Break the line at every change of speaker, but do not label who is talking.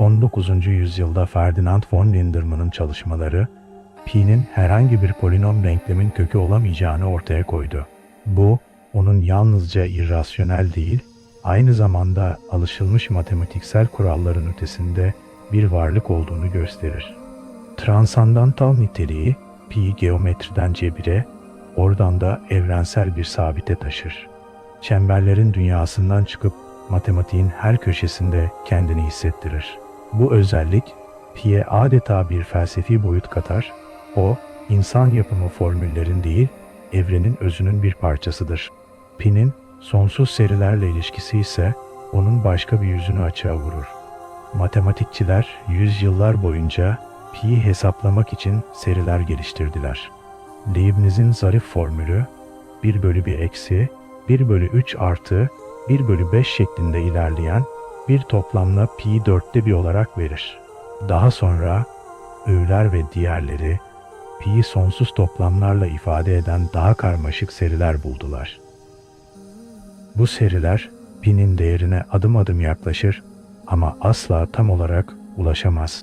19. yüzyılda Ferdinand von Lindermann'ın çalışmaları, pi'nin herhangi bir polinom denklemin kökü olamayacağını ortaya koydu. Bu, onun yalnızca irrasyonel değil, aynı zamanda alışılmış matematiksel kuralların ötesinde bir varlık olduğunu gösterir. Transandantal niteliği, pi geometriden cebire, oradan da evrensel bir sabite taşır. Çemberlerin dünyasından çıkıp matematiğin her köşesinde kendini hissettirir. Bu özellik pi'ye adeta bir felsefi boyut katar, o insan yapımı formüllerin değil, evrenin özünün bir parçasıdır. Pi'nin sonsuz serilerle ilişkisi ise onun başka bir yüzünü açığa vurur. Matematikçiler yüzyıllar boyunca pi'yi hesaplamak için seriler geliştirdiler. Leibniz'in zarif formülü 1 bölü 1 eksi 1 bölü 3 artı 1 bölü 5 şeklinde ilerleyen bir toplamla pi dörtte bir olarak verir. Daha sonra öğüler ve diğerleri pi'yi sonsuz toplamlarla ifade eden daha karmaşık seriler buldular. Bu seriler pi'nin değerine adım adım yaklaşır ama asla tam olarak ulaşamaz.